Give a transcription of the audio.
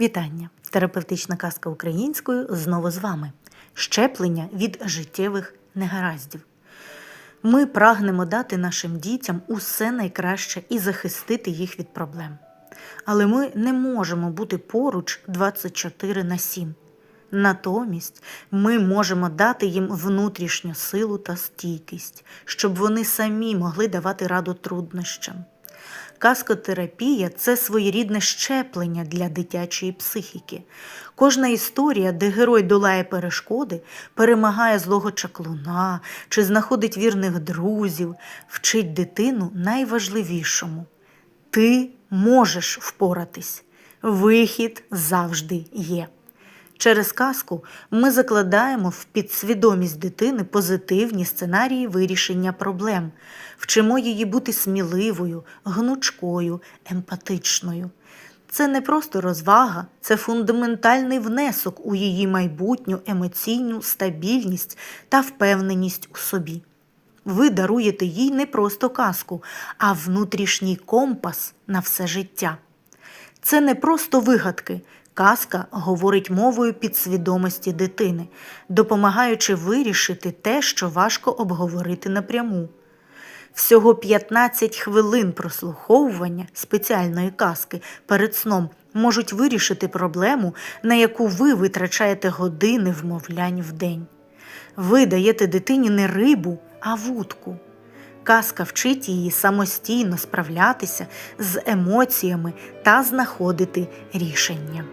Вітання! Терапевтична казка українською знову з вами. Щеплення від життєвих негараздів. Ми прагнемо дати нашим дітям усе найкраще і захистити їх від проблем. Але ми не можемо бути поруч 24 на 7. Натомість ми можемо дати їм внутрішню силу та стійкість, щоб вони самі могли давати раду труднощам. Каскотерапія це своєрідне щеплення для дитячої психіки. Кожна історія, де герой долає перешкоди, перемагає злого чаклуна чи знаходить вірних друзів, вчить дитину найважливішому. Ти можеш впоратись. Вихід завжди є. Через казку ми закладаємо в підсвідомість дитини позитивні сценарії вирішення проблем, вчимо її бути сміливою, гнучкою, емпатичною. Це не просто розвага, це фундаментальний внесок у її майбутню емоційну стабільність та впевненість у собі. Ви даруєте їй не просто казку, а внутрішній компас на все життя. Це не просто вигадки. Казка говорить мовою підсвідомості дитини, допомагаючи вирішити те, що важко обговорити напряму. Всього 15 хвилин прослуховування спеціальної казки перед сном можуть вирішити проблему, на яку ви витрачаєте години вмовлянь в день. Ви даєте дитині не рибу, а вудку. Казка вчить її самостійно справлятися з емоціями та знаходити рішення.